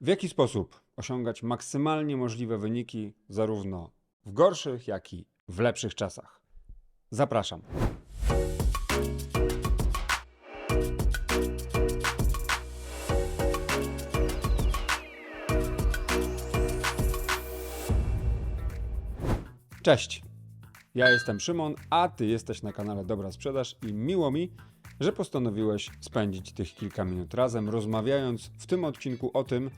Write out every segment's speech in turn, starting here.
W jaki sposób osiągać maksymalnie możliwe wyniki zarówno w gorszych, jak i w lepszych czasach? Zapraszam. Cześć. Ja jestem Szymon, a ty jesteś na kanale Dobra Sprzedaż i miło mi, że postanowiłeś spędzić tych kilka minut razem, rozmawiając w tym odcinku o tym,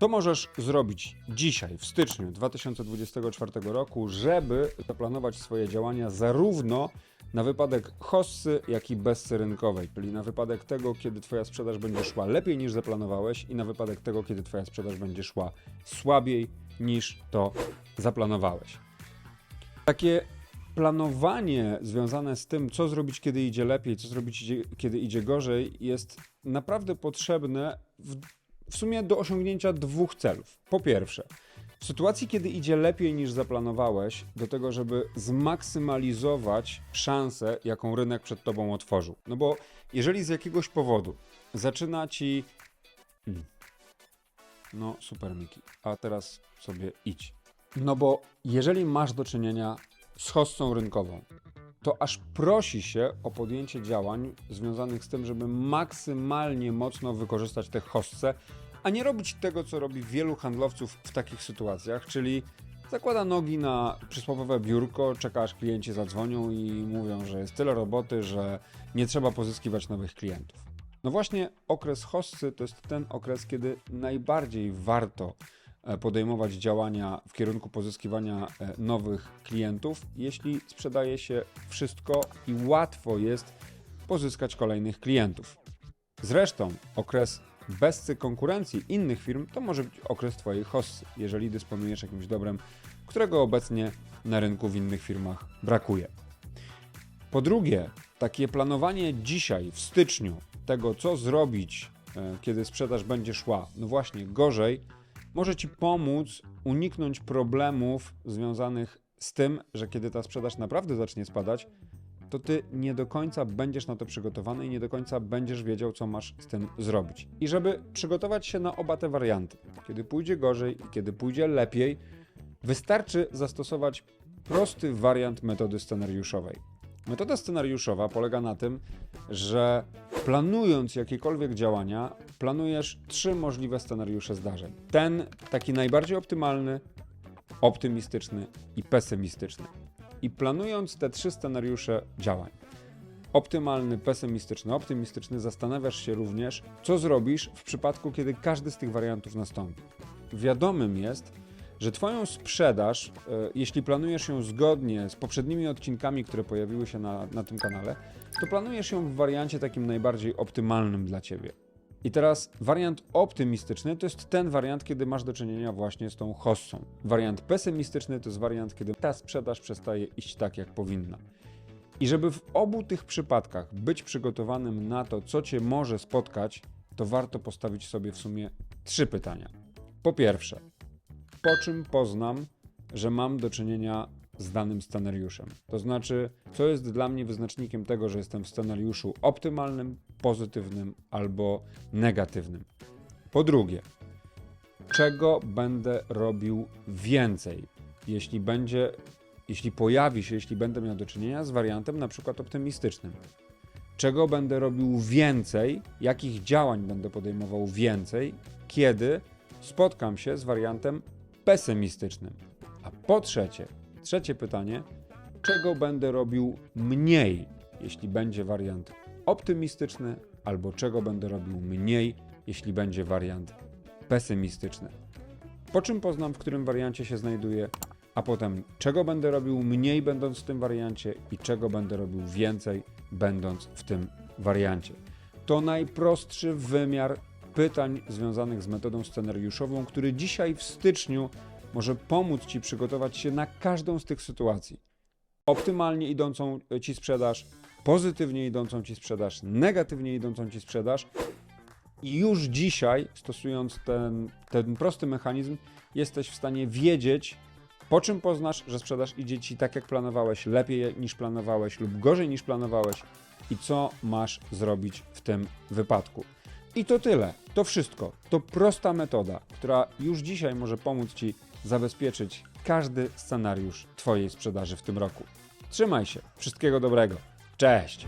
co możesz zrobić dzisiaj, w styczniu 2024 roku, żeby zaplanować swoje działania zarówno na wypadek hossy, jak i bessy rynkowej, czyli na wypadek tego, kiedy Twoja sprzedaż będzie szła lepiej niż zaplanowałeś i na wypadek tego, kiedy Twoja sprzedaż będzie szła słabiej niż to zaplanowałeś. Takie planowanie związane z tym, co zrobić, kiedy idzie lepiej, co zrobić, kiedy idzie gorzej, jest naprawdę potrzebne w, w sumie do osiągnięcia dwóch celów. Po pierwsze, w sytuacji, kiedy idzie lepiej niż zaplanowałeś, do tego, żeby zmaksymalizować szansę, jaką rynek przed tobą otworzył. No bo jeżeli z jakiegoś powodu zaczyna ci. Mm. No, super, Miki. A teraz sobie idź. No bo jeżeli masz do czynienia z hossą rynkową, to aż prosi się o podjęcie działań związanych z tym, żeby maksymalnie mocno wykorzystać tę hossę, a nie robić tego, co robi wielu handlowców w takich sytuacjach, czyli zakłada nogi na przysłowiowe biurko, czeka aż klienci zadzwonią i mówią, że jest tyle roboty, że nie trzeba pozyskiwać nowych klientów. No właśnie okres hossy to jest ten okres, kiedy najbardziej warto podejmować działania w kierunku pozyskiwania e, nowych klientów, jeśli sprzedaje się wszystko i łatwo jest pozyskać kolejnych klientów. Zresztą okres bez konkurencji innych firm to może być okres Twojej hossy, jeżeli dysponujesz jakimś dobrem, którego obecnie na rynku w innych firmach brakuje. Po drugie, takie planowanie dzisiaj, w styczniu, tego co zrobić, e, kiedy sprzedaż będzie szła, no właśnie gorzej, może Ci pomóc uniknąć problemów związanych z tym, że kiedy ta sprzedaż naprawdę zacznie spadać, to Ty nie do końca będziesz na to przygotowany i nie do końca będziesz wiedział, co masz z tym zrobić. I żeby przygotować się na oba te warianty, kiedy pójdzie gorzej i kiedy pójdzie lepiej, wystarczy zastosować prosty wariant metody scenariuszowej. Metoda scenariuszowa polega na tym, że planując jakiekolwiek działania, planujesz trzy możliwe scenariusze zdarzeń. Ten taki najbardziej optymalny, optymistyczny i pesymistyczny. I planując te trzy scenariusze działań, optymalny, pesymistyczny, optymistyczny, zastanawiasz się również, co zrobisz w przypadku, kiedy każdy z tych wariantów nastąpi. Wiadomym jest, że Twoją sprzedaż, e, jeśli planujesz ją zgodnie z poprzednimi odcinkami, które pojawiły się na, na tym kanale, to planujesz ją w wariancie takim najbardziej optymalnym dla Ciebie. I teraz wariant optymistyczny to jest ten wariant, kiedy masz do czynienia właśnie z tą hossą. Wariant pesymistyczny to jest wariant, kiedy ta sprzedaż przestaje iść tak, jak powinna. I żeby w obu tych przypadkach być przygotowanym na to, co Cię może spotkać, to warto postawić sobie w sumie trzy pytania. Po pierwsze, po czym poznam, że mam do czynienia z danym scenariuszem. To znaczy, co jest dla mnie wyznacznikiem tego, że jestem w scenariuszu optymalnym, pozytywnym albo negatywnym. Po drugie, czego będę robił więcej, jeśli będzie, jeśli pojawi się, jeśli będę miał do czynienia z wariantem na przykład optymistycznym. Czego będę robił więcej, jakich działań będę podejmował więcej, kiedy spotkam się z wariantem pesymistycznym. A po trzecie, trzecie pytanie, czego będę robił mniej, jeśli będzie wariant optymistyczny, albo czego będę robił mniej, jeśli będzie wariant pesymistyczny. Po czym poznam, w którym wariancie się znajduję, a potem czego będę robił mniej, będąc w tym wariancie, i czego będę robił więcej, będąc w tym wariancie. To najprostszy wymiar pytań związanych z metodą scenariuszową, który dzisiaj w styczniu może pomóc Ci przygotować się na każdą z tych sytuacji. Optymalnie idącą Ci sprzedaż, pozytywnie idącą Ci sprzedaż, negatywnie idącą Ci sprzedaż. I już dzisiaj, stosując ten, ten prosty mechanizm, jesteś w stanie wiedzieć, po czym poznasz, że sprzedaż idzie Ci tak, jak planowałeś, lepiej niż planowałeś lub gorzej niż planowałeś i co masz zrobić w tym wypadku. I to tyle. To wszystko. To prosta metoda, która już dzisiaj może pomóc Ci zabezpieczyć każdy scenariusz Twojej sprzedaży w tym roku. Trzymaj się. Wszystkiego dobrego. Cześć!